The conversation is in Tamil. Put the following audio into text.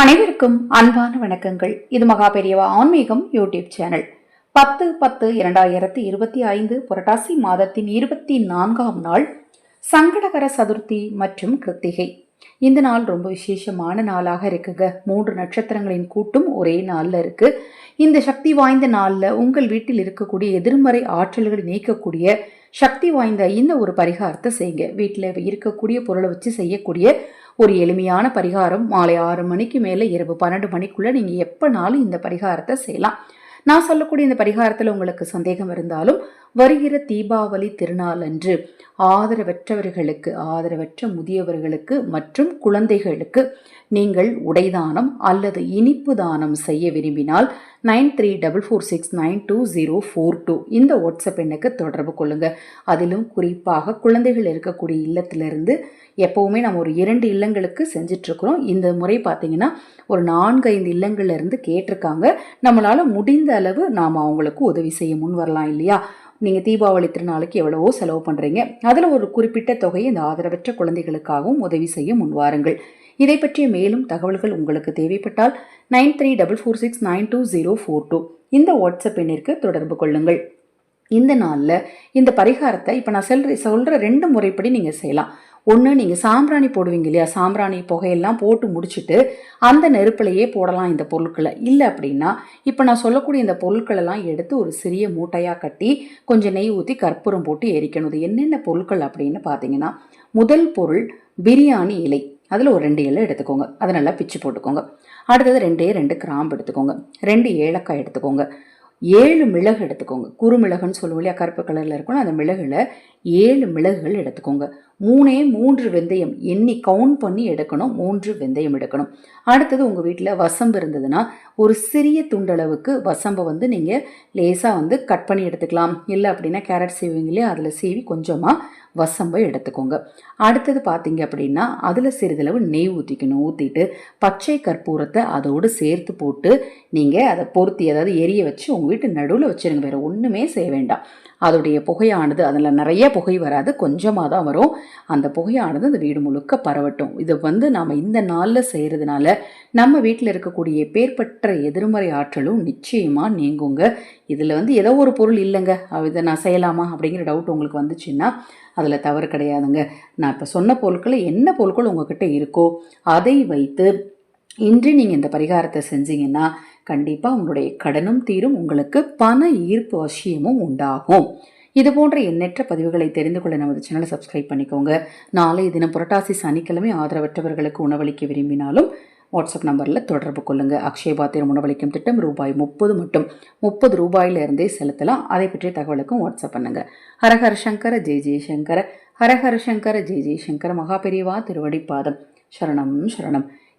அனைவருக்கும் அன்பான வணக்கங்கள். இது மகா பெரியவா ஆன்மீகம் யூடியூப் சேனல். பத்து பத்து இரண்டாயிரத்தி இருபத்தி ஐந்து புரட்டாசி மாதத்தின் இருபத்தி நான்காம் நாள் சங்கடகர சதுர்த்தி மற்றும் கிருத்திகை. இந்த நாள் ரொம்ப விசேஷமான நாளாக இருக்குங்க. மூன்று நட்சத்திரங்களின் கூட்டும் ஒரே நாளில் இருக்கு. இந்த சக்தி வாய்ந்த நாளில் உங்கள் வீட்டில் இருக்கக்கூடிய எதிர்மறை ஆற்றல்களை நீக்கக்கூடிய சக்தி வாய்ந்த இந்த ஒரு பரிகாரத்தை செய்யுங்க. வீட்டில் இருக்கக்கூடிய பொருளை வச்சு செய்யக்கூடிய ஒரு எளிமையான பரிகாரம். மாலை ஆறு மணிக்கு மேலே இரவு பன்னெண்டு மணிக்குள்ளே நீங்கள் எப்போனாலும் இந்த பரிகாரத்தை செய்யலாம். நான் சொல்லக்கூடிய இந்த பரிகாரத்தில் உங்களுக்கு சந்தேகம் இருந்தாலும் வருகிற தீபாவளி திருநாள் அன்று ஆதரவற்றவர்களுக்கு ஆதரவற்ற முதியவர்களுக்கு மற்றும் குழந்தைகளுக்கு நீங்கள் உடைதானம் அல்லது இனிப்பு தானம் செய்ய விரும்பினால் nine three double four six nine two zero four two இந்த வாட்ஸ்அப் எண்ணுக்கு தொடர்பு கொள்ளுங்கள் அதிலும் குறிப்பாக குழந்தைகள் இருக்கக்கூடிய இல்லத்திலிருந்து எப்போவுமே நம்ம ஒரு இரண்டு இல்லங்களுக்கு செஞ்சிட்ருக்குறோம். இந்த முறை பார்த்தீங்கன்னா ஒரு நான்கு ஐந்து இல்லங்கள்லேருந்து கேட்டிருக்காங்க. நம்மளால் முடிந்த அளவு நாம் அவங்களுக்கு உதவி செய்ய முன் வரலாம் இல்லையா? நீங்கள் தீபாவளி திருநாளுக்கு எவ்வளவோ செலவு பண்ணுறீங்க அதில் ஒரு குறிப்பிட்ட தொகையை இந்த ஆதரவற்ற குழந்தைகளுக்காகவும் உதவி செய்ய முன்வாருங்கள் இதை பற்றிய மேலும் தகவல்கள் உங்களுக்கு தேவைப்பட்டால் nine three double four six nine two zero four two இந்த வாட்ஸ்அப் எண்ணிற்கு தொடர்பு கொள்ளுங்கள். இந்த நாளில் இந்த பரிகாரத்தை இப்போ நான் செல் சொல்கிற ரெண்டு முறைப்படி நீங்கள் செய்யலாம். ஒன்று நீங்கள் சாம்பிராணி போடுவீங்க இல்லையா? சாம்பிராணி புகையெல்லாம் போட்டு முடிச்சுட்டு அந்த நெருப்பிலையே போடலாம் இந்த பொருட்களை. இல்லை அப்படின்னா இப்போ நான் சொல்லக்கூடிய இந்த பொருட்களெல்லாம் எடுத்து ஒரு சிறிய மூட்டையாக கட்டி கொஞ்சம் நெய் ஊற்றி கற்பூரம் போட்டு எரிக்கணும். இது என்னென்ன பொருட்கள் அப்படின்னு பார்த்தீங்கன்னா முதல் பொருள் பிரியாணி இலை. அதில் ஒரு ரெண்டு இலை எடுத்துக்கோங்க. அதை நல்லா பிச்சு போட்டுக்கோங்க. அடுத்தது ரெண்டே ரெண்டு கிராம்பு எடுத்துக்கோங்க. ரெண்டு ஏலக்காய் எடுத்துக்கோங்க. ஏழு மிளகு எடுத்துக்கோங்க. குறுமிளகுன்னு சொல்லுவோம் இல்லையா? கருப்பு கலரில் இருக்கணும். அந்த மிளகில் ஏழு மிளகுகள் எடுத்துக்கோங்க. மூணே மூன்று வெந்தயம் எண்ணி கவுண்ட் பண்ணி எடுக்கணும். மூன்று வெந்தயம் எடுக்கணும். அடுத்தது உங்கள் வீட்டில் வசம்பு இருந்ததுன்னா ஒரு சிறிய துண்டளவுக்கு வசம்பை வந்து நீங்கள் லேசாக வந்து கட் பண்ணி எடுத்துக்கலாம். இல்லை அப்படின்னா கேரட் சீவிங்களே அதில் சீவி கொஞ்சமாக வசம்பை எடுத்துக்கோங்க. அடுத்தது பார்த்தீங்க அப்படின்னா அதில் சிறிதளவு நெய் ஊற்றிக்கணும் ஊற்றிட்டு பச்சை கற்பூரத்தை அதோடு சேர்த்து போட்டு நீங்கள் அதை பொருத்தி அதாவது எரிய வச்சு உங்கள் வீட்டு நடுவில் வச்சுருங்க. வேறு ஒன்றுமே செய்ய வேண்டாம். அதோடைய புகையானது அதில் நிறைய புகை வராது கொஞ்சமாக தான் வரும். அந்த புகையானது அந்த வீடு முழுக்க பரவட்டும். இதை வந்து நாம் இந்த நாளில் செய்கிறதுனால நம்ம வீட்டில் இருக்கக்கூடிய பேர்பற்ற எதிர்மறை ஆற்றலும் நிச்சயமாக நீங்குங்க. இதில் வந்து ஏதோ ஒரு பொருள் இல்லைங்க. இதை நான் செய்யலாமா அப்படிங்கிற டவுட் உங்களுக்கு வந்துச்சுன்னா அதில் தவறு கிடையாதுங்க. நான் இப்போ சொன்ன பொருட்களை என்ன பொருட்கள் உங்ககிட்ட இருக்கோ அதை வைத்து இன்று நீங்கள் இந்த பரிகாரத்தை செஞ்சீங்கன்னா கண்டிப்பாக உங்களுடைய கடனும் தீரும் உங்களுக்கு பண ஈர்ப்பு அவசியமும் உண்டாகும். இது போன்ற எண்ணற்ற பதிவுகளை தெரிந்து கொள்ள நமது சேனலை சப்ஸ்கிரைப் பண்ணிக்கோங்க. நாளை தினம் புரட்டாசி சனிக்கிழமை ஆதரவற்றவர்களுக்கு உணவளிக்க விரும்பினாலும் வாட்ஸ்அப் நம்பரில் தொடர்பு கொள்ளுங்கள் அக்ஷய பாத்திரம் உணவளிக்கும் திட்டம் ரூபாய் முப்பது மட்டும். முப்பது ரூபாயிலிருந்தே செலுத்தலாம். அதை பற்றிய தகவலுக்கும் வாட்ஸ்அப் பண்ணுங்கள் ஹரஹர சங்கர ஜெய் ஜெய்சங்கர ஹரஹர சங்கர ஜெய் ஜெய்சங்கர மகாபெரிவா திருவடிப்பாதம். சரணம் சரணம்.